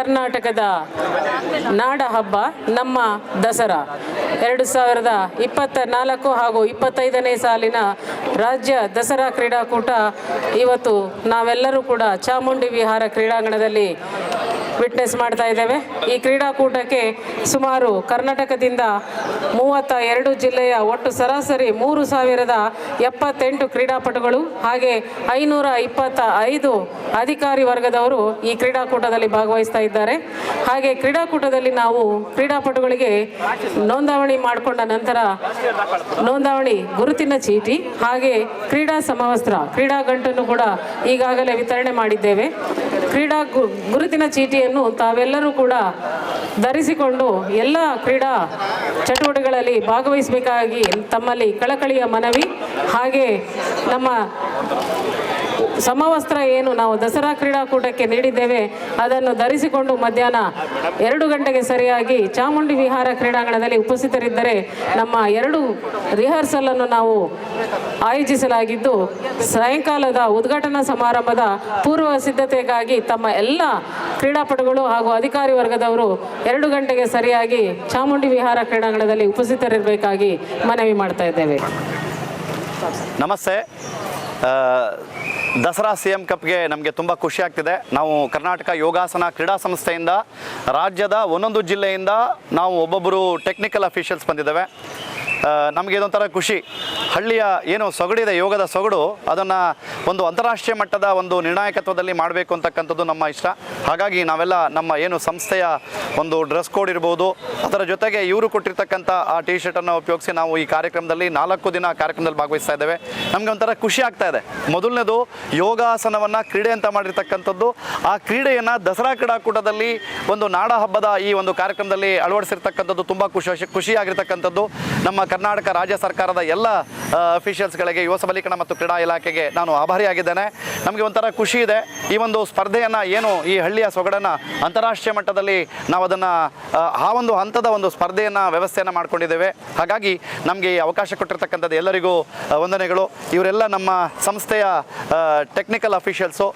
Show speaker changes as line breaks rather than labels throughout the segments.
ಕರ್ನಾಟಕದ ನಾಡ ಹಬ್ಬ ನಮ್ಮ ದಸರಾ. ಎರಡು ಸಾವಿರದ ಇಪ್ಪತ್ತ ನಾಲ್ಕು ಹಾಗೂ ಇಪ್ಪತ್ತೈದನೇ ಸಾಲಿನ ರಾಜ್ಯ ದಸರಾ ಕ್ರೀಡಾಕೂಟ. ಇವತ್ತು ನಾವೆಲ್ಲರೂ ಕೂಡ ಚಾಮುಂಡಿ ವಿಹಾರ ಕ್ರೀಡಾಂಗಣದಲ್ಲಿ ವಿಟ್ನೆಸ್ ಮಾಡ್ತಾ ಇದ್ದೇವೆ. ಈ ಕ್ರೀಡಾಕೂಟಕ್ಕೆ ಸುಮಾರು ಕರ್ನಾಟಕದಿಂದ ಮೂವತ್ತ ಎರಡು ಜಿಲ್ಲೆಯ ಒಟ್ಟು ಸರಾಸರಿ ಮೂರು ಸಾವಿರದ ಎಪ್ಪತ್ತೆಂಟು ಕ್ರೀಡಾಪಟುಗಳು ಹಾಗೆ ಐನೂರ ಇಪ್ಪತ್ತ ಐದು ಅಧಿಕಾರಿ ವರ್ಗದವರು ಈ ಕ್ರೀಡಾಕೂಟದಲ್ಲಿ ಭಾಗವಹಿಸ್ತಾ ಇದ್ದಾರೆ. ಹಾಗೆ ಕ್ರೀಡಾಕೂಟದಲ್ಲಿ ನಾವು ಕ್ರೀಡಾಪಟುಗಳಿಗೆ ನೋಂದಾವಣಿ ಮಾಡಿಕೊಂಡ ನಂತರ ನೋಂದಾವಣಿ ಗುರುತಿನ ಚೀಟಿ ಹಾಗೆ ಕ್ರೀಡಾ ಸಮವಸ್ತ್ರ, ಕ್ರೀಡಾ ಗಂಟನ್ನು ಕೂಡ ಈಗಾಗಲೇ ವಿತರಣೆ ಮಾಡಿದ್ದೇವೆ. ಕ್ರೀಡಾ ಗುರುತಿನ ಚೀಟಿಯನ್ನು ತಾವೆಲ್ಲರೂ ಕೂಡ ಧರಿಸಿಕೊಂಡು ಎಲ್ಲ ಕ್ರೀಡಾ ಚಟುವಟಿಕೆಗಳಲ್ಲಿ ಭಾಗವಹಿಸಬೇಕಾಗಿ ತಮ್ಮಲ್ಲಿ ಕಳಕಳಿಯ ಮನವಿ ಹಾಗೆ ನಮ್ಮ ಸಮವಸ್ತ್ರ ಏನು ನಾವು ದಸರಾ ಕ್ರೀಡಾಕೂಟಕ್ಕೆ ನೀಡಿದ್ದೇವೆ, ಅದನ್ನು ಧರಿಸಿಕೊಂಡು ಮಧ್ಯಾಹ್ನ ಎರಡು ಗಂಟೆಗೆ ಸರಿಯಾಗಿ ಚಾಮುಂಡಿ ವಿಹಾರ ಕ್ರೀಡಾಂಗಣದಲ್ಲಿ ಉಪಸ್ಥಿತರಿದ್ದರೆ ನಮ್ಮ ಎರಡು ರಿಹರ್ಸಲ್ ಅನ್ನು ನಾವು ಆಯೋಜಿಸಲಾಗಿದ್ದು, ಸಾಯಂಕಾಲದ ಉದ್ಘಾಟನಾ ಸಮಾರಂಭದ ಪೂರ್ವ ಸಿದ್ಧತೆಗಾಗಿ ತಮ್ಮ ಎಲ್ಲ ಕ್ರೀಡಾಪಟುಗಳು ಹಾಗೂ ಅಧಿಕಾರಿ ವರ್ಗದವರು ಎರಡು ಗಂಟೆಗೆ ಸರಿಯಾಗಿ ಚಾಮುಂಡಿ ವಿಹಾರ ಕ್ರೀಡಾಂಗಣದಲ್ಲಿ ಉಪಸ್ಥಿತರಿರಬೇಕಾಗಿ ಮನವಿ ಮಾಡ್ತಾ ಇದ್ದೇವೆ.
ನಮಸ್ತೆ. ದಸರಾ ಸಿ ಎಂ ಕಪ್ಗೆ ನಮಗೆ ತುಂಬ ಖುಷಿ ಆಗ್ತಿದೆ. ನಾವು ಕರ್ನಾಟಕ ಯೋಗಾಸನ ಕ್ರೀಡಾ ಸಂಸ್ಥೆಯಿಂದ, ರಾಜ್ಯದ ಒಂದೊಂದು ಜಿಲ್ಲೆಯಿಂದ ನಾವು ಒಬ್ಬೊಬ್ಬರು ಟೆಕ್ನಿಕಲ್ ಅಫಿಷಿಯಲ್ಸ್ ಬಂದಿದ್ದೇವೆ. ನಮಗೆ ಇದೊಂಥರ ಖುಷಿ. ಹಳ್ಳಿಯ ಏನು ಸೊಗಡಿದೆ, ಯೋಗದ ಸೊಗಡು, ಅದನ್ನು ಒಂದು ಅಂತಾರಾಷ್ಟ್ರೀಯ ಮಟ್ಟದ ಒಂದು ನಿರ್ಣಾಯಕತ್ವದಲ್ಲಿ ಮಾಡಬೇಕು ಅಂತಕ್ಕಂಥದ್ದು ನಮ್ಮ ಇಷ್ಟ. ಹಾಗಾಗಿ ನಾವೆಲ್ಲ ನಮ್ಮ ಏನು ಸಂಸ್ಥೆಯ ಒಂದು ಡ್ರೆಸ್ ಕೋಡ್ ಇರ್ಬೋದು, ಅದರ ಜೊತೆಗೆ ಇವರು ಕೊಟ್ಟಿರ್ತಕ್ಕಂಥ ಆ ಟಿ ಶರ್ಟನ್ನು ಉಪಯೋಗಿಸಿ ನಾವು ಈ ಕಾರ್ಯಕ್ರಮದಲ್ಲಿ ನಾಲ್ಕು ದಿನ ಕಾರ್ಯಕ್ರಮದಲ್ಲಿ ಭಾಗವಹಿಸ್ತಾ ಇದ್ದೇವೆ. ನಮಗೆ ಒಂಥರ ಖುಷಿ ಆಗ್ತಾ ಇದೆ. ಮೊದಲನೇದು ಯೋಗಾಸನವನ್ನು ಕ್ರೀಡೆ ಅಂತ ಮಾಡಿರ್ತಕ್ಕಂಥದ್ದು. ಆ ಕ್ರೀಡೆಯನ್ನು ದಸರಾ ಕ್ರೀಡಾಕೂಟದಲ್ಲಿ ಒಂದು ನಾಡ ಹಬ್ಬದ ಈ ಒಂದು ಕಾರ್ಯಕ್ರಮದಲ್ಲಿ ಅಳವಡಿಸಿರ್ತಕ್ಕಂಥದ್ದು ತುಂಬ ಖುಷಿ ಖುಷಿಯಾಗಿರ್ತಕ್ಕಂಥದ್ದು. ನಮ್ಮ ಕರ್ನಾಟಕ ರಾಜ್ಯ ಸರ್ಕಾರದ ಎಲ್ಲ ಅಫಿಷಿಯಲ್ಸ್ಗಳಿಗೆ ಯುವ ಸಬಲೀಕರಣ ಮತ್ತು ಕ್ರೀಡಾ ಇಲಾಖೆಗೆ ನಾನು ಆಭಾರಿಯಾಗಿದ್ದೇನೆ. ನಮಗೆ ಒಂಥರ ಖುಷಿ ಇದೆ. ಈ ಒಂದು ಸ್ಪರ್ಧೆಯನ್ನು ಏನು ಈ ಹಳ್ಳಿಯ ಸೊಗಡನ್ನು ಅಂತಾರಾಷ್ಟ್ರೀಯ ಮಟ್ಟದಲ್ಲಿ ನಾವು ಅದನ್ನು, ಆ ಒಂದು ಹಂತದ ಒಂದು ಸ್ಪರ್ಧೆಯನ್ನು, ವ್ಯವಸ್ಥೆಯನ್ನು ಮಾಡಿಕೊಂಡಿದ್ದೇವೆ. ಹಾಗಾಗಿ ನಮಗೆ ಈ ಅವಕಾಶ ಕೊಟ್ಟಿರ್ತಕ್ಕಂಥದ್ದು ಎಲ್ಲರಿಗೂ ವಂದನೆಗಳು. ಇವರೆಲ್ಲ ನಮ್ಮ ಸಂಸ್ಥೆಯ ಟೆಕ್ನಿಕಲ್ ಅಫಿಷಿಯಲ್ಸು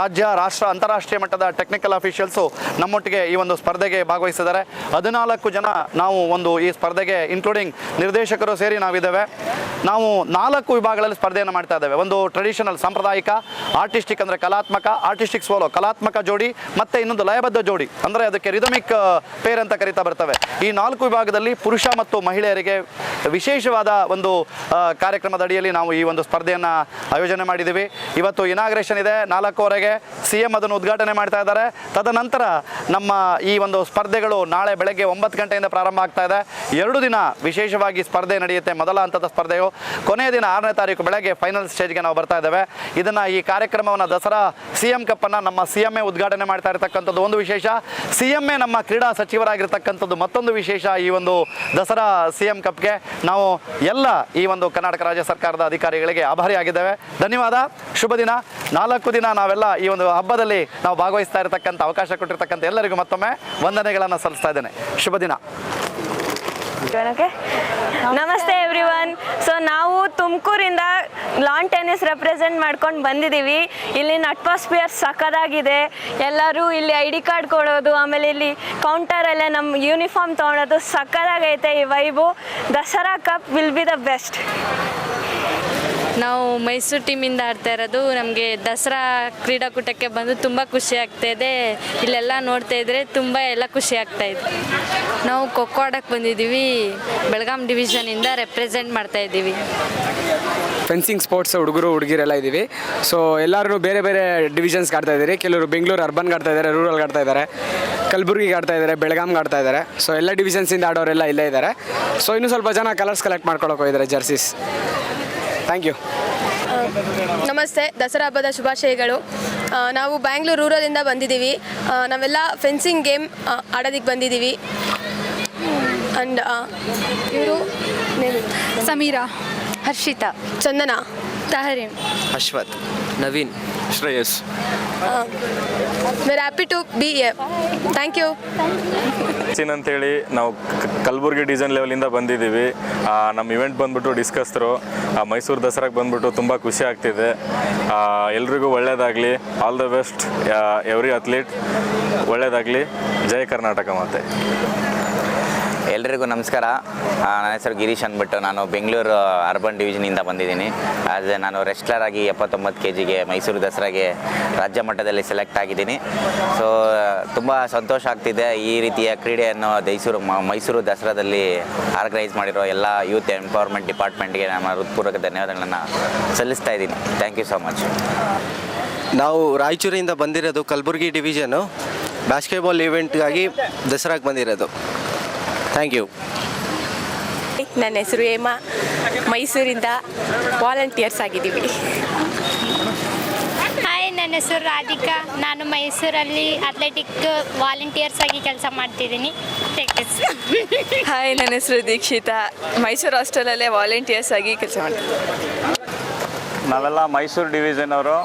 ರಾಜ್ಯ, ರಾಷ್ಟ್ರ, ಅಂತಾರಾಷ್ಟ್ರೀಯ ಮಟ್ಟದ ಟೆಕ್ನಿಕಲ್ ಅಫಿಷಿಯಲ್ಸು ನಮ್ಮೊಟ್ಟಿಗೆ ಈ ಒಂದು ಸ್ಪರ್ಧೆಗೆ ಭಾಗವಹಿಸಿದ್ದಾರೆ. ಹದಿನಾಲ್ಕು ಜನ ನಾವು ಒಂದು ಈ ಸ್ಪರ್ಧೆಗೆ ಇನ್ಕ್ಲೂಡಿಂಗ್ ನಿರ್ದೇಶಕರು ಸೇರಿ ನಾವಿದ್ದೇವೆ. ನಾವು ನಾಲ್ಕು ವಿಭಾಗಗಳಲ್ಲಿ ಸ್ಪರ್ಧೆಯನ್ನು ಮಾಡ್ತಾ ಇದ್ದೇವೆ. ಒಂದು ಟ್ರೆಡಿಷನಲ್ ಸಾಂಪ್ರದಾಯಿಕ ಆರ್ಟಿಸ್ಟಿಕ್ ಅಂದರೆ ಕಲಾತ್ಮಕ ಆರ್ಟಿಸ್ಟಿಕ್ ಸೋಲೋ ಕಲಾತ್ಮಕ ಜೋಡಿ ಮತ್ತು ಇನ್ನೊಂದು ಲಯಬದ್ಧ ಜೋಡಿ. ಅಂದರೆ ಅದಕ್ಕೆ ರಿದಮಿಕ್ ಪೇರ್ ಅಂತ ಕರಿತಾ ಬರ್ತವೆ. ಈ ನಾಲ್ಕು ವಿಭಾಗದಲ್ಲಿ ಪುರುಷ ಮತ್ತು ಮಹಿಳೆಯರಿಗೆ ವಿಶೇಷವಾದ ಒಂದು ಕಾರ್ಯಕ್ರಮದ ಅಡಿಯಲ್ಲಿ ನಾವು ಈ ಒಂದು ಸ್ಪರ್ಧೆಯನ್ನು ಆಯೋಜನೆ ಮಾಡಿದ್ದೀವಿ. ಇವತ್ತು ಇನಾಗ್ರೇಷನ್ ಇದೆ. ನಾಲ್ಕುವರೆಗೆ ಸಿ ಎಂ ಅದನ್ನು ಉದ್ಘಾಟನೆ ಮಾಡ್ತಾ ಇದ್ದಾರೆ. ತದನಂತರ ನಮ್ಮ ಈ ಒಂದು ಸ್ಪರ್ಧೆಗಳು ನಾಳೆ ಬೆಳಗ್ಗೆ ಒಂಬತ್ತು ಗಂಟೆಯಿಂದ ಪ್ರಾರಂಭ ಆಗ್ತಾ ಇದೆ. ಎರಡು ದಿನ ವಿಶೇಷವಾಗಿ ಸ್ಪರ್ಧೆ ನಡೆಯುತ್ತೆ. ಮೊದಲ ಹಂತದ ಸ್ಪರ್ಧೆಯು ಕೊನೆಯ ದಿನ ಆರನೇ ತಾರೀಕು ಬೆಳಗ್ಗೆ ಫೈನಲ್ ಸ್ಟೇಜ್ಗೆ ನಾವು ಬರ್ತಾ ಇದ್ದೇವೆ. ಇದನ್ನು ಈ ಕಾರ್ಯಕ್ರಮವನ್ನು ದಸರಾ ಸಿ ಎಂ ಕಪ್ಪನ್ನು ನಮ್ಮ ಸಿ ಎಂ ಎ ಉದ್ಘಾಟನೆ ಮಾಡ್ತಾ ಇರತಕ್ಕಂಥದ್ದು ಒಂದು ವಿಶೇಷ. ಸಿ ಎಂ ಎ ನಮ್ಮ ಕ್ರೀಡಾ ಸಚಿವರಾಗಿರ್ತಕ್ಕಂಥದ್ದು ಮತ್ತೊಂದು ವಿಶೇಷ ಈ ಒಂದು ದಸರಾ ಸಿ ಎಂ ಕಪ್ಗೆ ನಾವು ಎಲ್ಲ ಈ ಒಂದು ಕರ್ನಾಟಕ ರಾಜ್ಯ ಸರ್ಕಾರದ ಅಧಿಕಾರಿಗಳಿಗೆ ಆಭಾರಿಯಾಗಿದ್ದೇವೆ. ಧನ್ಯವಾದ. ಶುಭ ದಿನ. ನಾಲ್ಕು ದಿನ ನಾವೆಲ್ಲ ಈ ಒಂದು ಹಬ್ಬದಲ್ಲಿ ನಾವು ಭಾಗವಹಿಸ್ತಾ ಇರತಕ್ಕಂಥ ಅವಕಾಶ ಕೊಟ್ಟಿರ್ತಕ್ಕಂಥ ಎಲ್ಲರಿಗೂ ಮತ್ತೊಮ್ಮೆ ವಂದನೆಗಳನ್ನು ಸಲ್ಲಿಸ್ತಾ ಇದ್ದೇನೆ. ಶುಭ ದಿನ.
ಓಕೆ ನಮಸ್ತೆ ಎವ್ರಿವನ್ ಸೊ ನಾವು ತುಮಕೂರಿಂದ ಲಾನ್ ಟೆನ್ನಿಸ್ ರೆಪ್ರೆಸೆಂಟ್ ಮಾಡ್ಕೊಂಡು ಬಂದಿದ್ದೀವಿ ಇಲ್ಲಿನ ಅಟ್ಮಾಸ್ಫಿಯರ್ ಸಖತ್ತಾಗಿದೆ ಎಲ್ಲರೂ ಇಲ್ಲಿ ಐ ಡಿ ಕಾರ್ಡ್ ಕೊಡೋದು, ಆಮೇಲೆ ಇಲ್ಲಿ ಕೌಂಟರಲ್ಲೇ ನಮ್ಮ ಯೂನಿಫಾರ್ಮ್ ತೊಗೊಳೋದು ಸಖತ್ತಾಗೈತೆ ಈ vibe Dasara cup will be the best
ನಾವು ಮೈಸೂರು ಟೀಮಿಂದ ಆಡ್ತಾ ಇರೋದು. ನಮಗೆ ದಸರಾ ಕ್ರೀಡಾಕೂಟಕ್ಕೆ ಬಂದು ತುಂಬ ಖುಷಿ ಆಗ್ತಾ ಇಲ್ಲೆಲ್ಲ ನೋಡ್ತಾ ಇದ್ರೆ ತುಂಬ ಎಲ್ಲ ಖುಷಿ ಆಗ್ತಾ ಇದೆ. ನಾವು ಖೋಖೋ ಆಡಕ್ಕೆ ಬಂದಿದ್ದೀವಿ. ಬೆಳಗಾಂ ಡಿವಿಷನಿಂದ ರೆಪ್ರೆಸೆಂಟ್ ಮಾಡ್ತಾ ಇದ್ದೀವಿ.
ಫೆನ್ಸಿಂಗ್ ಸ್ಪೋರ್ಟ್ಸ್ ಹುಡುಗರು, ಹುಡುಗಿರೆಲ್ಲ ಇದ್ದೀವಿ. ಸೊ ಎಲ್ಲರೂ ಬೇರೆ ಬೇರೆ ಡಿವಿಷನ್ಸ್ ಆಡ್ತಾ ಇದ್ದೀರಿ. ಕೆಲವರು ಬೆಂಗಳೂರು ಅರ್ಬನ್ ಆಡ್ತಾ ಇದ್ದಾರೆ ರೂರಲ್ ಆಡ್ತಾ ಇದ್ದಾರೆ. ಕಲಬುರ್ಗಿಗೆ ಆಡ್ತಾ ಇದ್ದಾರೆ ಬೆಳಗಾಂಗೆ ಆಡ್ತಾ ಇದ್ದಾರೆ. ಸೊ ಎಲ್ಲ ಡಿವಿಷನ್ಸಿಂದ ಆಡೋರೆಲ್ಲ ಇಲ್ಲೇ ಇದ್ದಾರೆ. ಸೊ ಇನ್ನೂ ಸ್ವಲ್ಪ ಜನ ಕಲರ್ಸ್ ಕಲೆಕ್ಟ್ ಮಾಡ್ಕೊಳಕ್ಕೆ ಹೋಗಿದ್ದಾರೆ ಜರ್ಸೀಸ್ ಥ್ಯಾಂಕ್ ಯು
ನಮಸ್ತೆ ದಸರಾ ಹಬ್ಬದ ಶುಭಾಶಯಗಳು. ನಾವು ಬ್ಯಾಂಗ್ಳೂರು ರೂರಲ್ಲಿಂದ ಬಂದಿದ್ದೀವಿ. ನಾವೆಲ್ಲ ಫೆನ್ಸಿಂಗ್ ಗೇಮ್ ಆಡೋದಕ್ಕೆ ಬಂದಿದ್ದೀವಿ. ಅಂಡ್ ಇವರು
Sameera Harshitha
Chandana.
Tahreem.
Ashwath.
Naveen.
Shreyas.
Very happy to be thank you
ಚಿನ್ ಅಂತೇಳಿ ನಾವು ಕಲ್ಬುರ್ಗಿ ಡಿಸೈನ್ ಲೆವೆಲಿಂದ ಬಂದಿದ್ದೀವಿ. ಆ, ನಮ್ಮ ಇವೆಂಟ್ ಬಂದ್ಬಿಟ್ಟು ಡಿಸ್ಕಸ್ರು ಮೈಸೂರು ದಸರಾಗೆ ಬಂದ್ಬಿಟ್ಟು ತುಂಬ ಖುಷಿ ಆಗ್ತಿದೆ. ಆ, ಎಲ್ರಿಗೂ ಒಳ್ಳೇದಾಗಲಿ. All the best every athlete ಒಳ್ಳೇದಾಗಲಿ. ಜಯ ಕರ್ನಾಟಕ ಮತ್ತೆ
ಎಲ್ರಿಗೂ ನಮಸ್ಕಾರ. ನನ್ನ ಹೆಸರು ಗಿರೀಶ್ ಅಂದ್ಬಿಟ್ಟು ನಾನು ಬೆಂಗಳೂರು ಅರ್ಬನ್ ಡಿವಿಷನಿಂದ ಬಂದಿದ್ದೀನಿ. ಆಸ್ ನಾನು ರೆಸ್ಲರ್ ಆಗಿ ಎಪ್ಪತ್ತೊಂಬತ್ತು ಕೆ ಜಿಗೆ ಮೈಸೂರು ದಸರಾಗೆ ರಾಜ್ಯ ಮಟ್ಟದಲ್ಲಿ ಸೆಲೆಕ್ಟ್ ಆಗಿದ್ದೀನಿ. ಸೊ ತುಂಬ ಸಂತೋಷ ಆಗ್ತಿದೆ ಈ ರೀತಿಯ ಕ್ರೀಡೆಯನ್ನು ದೈಸೂರು ಮೈಸೂರು ದಸರಾದಲ್ಲಿ ಆರ್ಗನೈಸ್ ಮಾಡಿರೋ ಎಲ್ಲ ಯೂತ್ ಎಂಪವರ್ಮೆಂಟ್ ಡಿಪಾರ್ಟ್ಮೆಂಟ್ಗೆ ನಮ್ಮ ಹೃತ್ಪೂರ್ವಕ ಧನ್ಯವಾದಗಳನ್ನು ಸಲ್ಲಿಸ್ತಾ ಇದ್ದೀನಿ. ಥ್ಯಾಂಕ್ ಯು ಸೊ ಮಚ್
ನಾವು ರಾಯಚೂರಿಂದ ಬಂದಿರೋದು ಕಲಬುರಗಿ ಡಿವಿಷನು ಬಾಸ್ಕೆಟ್ಬಾಲ್ ಈವೆಂಟ್ಗಾಗಿ ದಸರಾಗೆ ಬಂದಿರೋದು. ಥ್ಯಾಂಕ್ ಯು
ನನ್ನ ಹೆಸರು ಹೇಮಾ. ಮೈಸೂರಿಂದ ವಾಲಂಟಿಯರ್ಸ್ ಆಗಿದ್ದೀವಿ.
ಹಾಯ್ ನನ್ನ ಹೆಸರು ರಾಧಿಕಾ. ನಾನು ಮೈಸೂರಲ್ಲಿ ಅಥ್ಲೆಟಿಕ್ ವಾಲಂಟಿಯರ್ಸ್ ಆಗಿ ಕೆಲಸ ಮಾಡ್ತಿದ್ದೀನಿ.
ಹಾಯ್ ನನ್ನ ಹೆಸರು ದೀಕ್ಷಿತಾ. ಮೈಸೂರು ಹಾಸ್ಟೆಲಲ್ಲೇ ವಾಲಂಟಿಯರ್ಸ್ ಆಗಿ ಕೆಲಸ ಮಾಡ್ತೀನಿ.
ನಾವೆಲ್ಲ ಮೈಸೂರು ಡಿವಿಷನ್ ಅವರು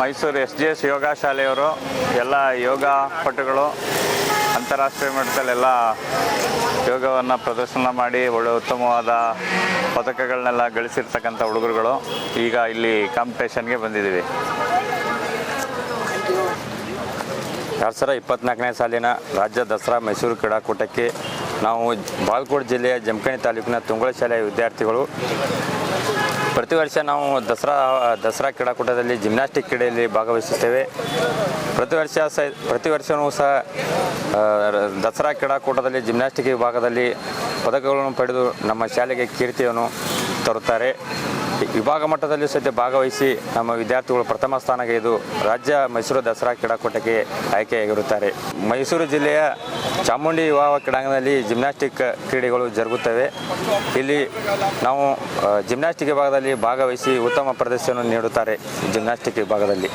ಮೈಸೂರು ಎಸ್ ಜಿ ಎಸ್ ಯೋಗ ಶಾಲೆಯವರು ಎಲ್ಲ ಯೋಗ ಪಟುಗಳು ಅಂತಾರಾಷ್ಟ್ರೀಯ ಮಟ್ಟದಲ್ಲೆಲ್ಲ ಯೋಗವನ್ನು ಪ್ರದರ್ಶನ ಮಾಡಿ ಒಳ್ಳೆ ಉತ್ತಮವಾದ ಪದಕಗಳನ್ನೆಲ್ಲ ಗಳಿಸಿರ್ತಕ್ಕಂಥ ಹುಡುಗರುಗಳು ಈಗ ಇಲ್ಲಿ ಕಾಂಪಿಟೇಷನ್ಗೆ ಬಂದಿದ್ದೀವಿ. ಎರಡು ಸಾವಿರ ಇಪ್ಪತ್ನಾಲ್ಕನೇ ಸಾಲಿನ ರಾಜ್ಯ ದಸರಾ ಮೈಸೂರು ಕ್ರೀಡಾಕೂಟಕ್ಕೆ ನಾವು ಬಾಲ್ಕೋಟ್ ಜಿಲ್ಲೆಯ ಜಮಖಂಡಿ ತಾಲೂಕಿನ ತುಂಗಳ ಶಾಲೆಯ ವಿದ್ಯಾರ್ಥಿಗಳು. ಪ್ರತಿ ವರ್ಷ ನಾವು ದಸರಾ ದಸರಾ ಕ್ರೀಡಾಕೂಟದಲ್ಲಿ ಜಿಮ್ನಾಸ್ಟಿಕ್ ಕ್ರೀಡೆಯಲ್ಲಿ ಭಾಗವಹಿಸುತ್ತೇವೆ. ಪ್ರತಿ ವರ್ಷ ಸಹ ಪ್ರತಿ ವರ್ಷವೂ ಸಹ ದಸರಾ ಕ್ರೀಡಾಕೂಟದಲ್ಲಿ ಜಿಮ್ನಾಸ್ಟಿಕ್ ವಿಭಾಗದಲ್ಲಿ ಪದಕಗಳನ್ನು ಪಡೆದು ನಮ್ಮ ಶಾಲೆಗೆ ಕೀರ್ತಿಯನ್ನು ತರುತ್ತಾರೆ. ವಿಭಾಗ ಮಟ್ಟದಲ್ಲಿ ಸದ್ಯ ಭಾಗವಹಿಸಿ ನಮ್ಮ ವಿದ್ಯಾರ್ಥಿಗಳು ಪ್ರಥಮ ಸ್ಥಾನಗೈದು ರಾಜ್ಯ ಮೈಸೂರು ದಸರಾ ಕ್ರೀಡಾಕೂಟಕ್ಕೆ ಆಯ್ಕೆಯಾಗಿರುತ್ತಾರೆ. ಮೈಸೂರು ಜಿಲ್ಲೆಯ ಚಾಮುಂಡಿ ವಿವಾಹ ಕ್ರೀಡಾಂಗಣದಲ್ಲಿ ಜಿಮ್ನಾಸ್ಟಿಕ್ ಕ್ರೀಡೆಗಳು ಜರುಗುತ್ತವೆ. ಇಲ್ಲಿ ನಾವು ಜಿಮ್ನಾಸ್ಟಿಕ್ ವಿಭಾಗದಲ್ಲಿ ಭಾಗವಹಿಸಿ ಉತ್ತಮ ಪ್ರದರ್ಶನ ನೀಡುತ್ತಾರೆ ಜಿಮ್ನಾಸ್ಟಿಕ್ ವಿಭಾಗದಲ್ಲಿ.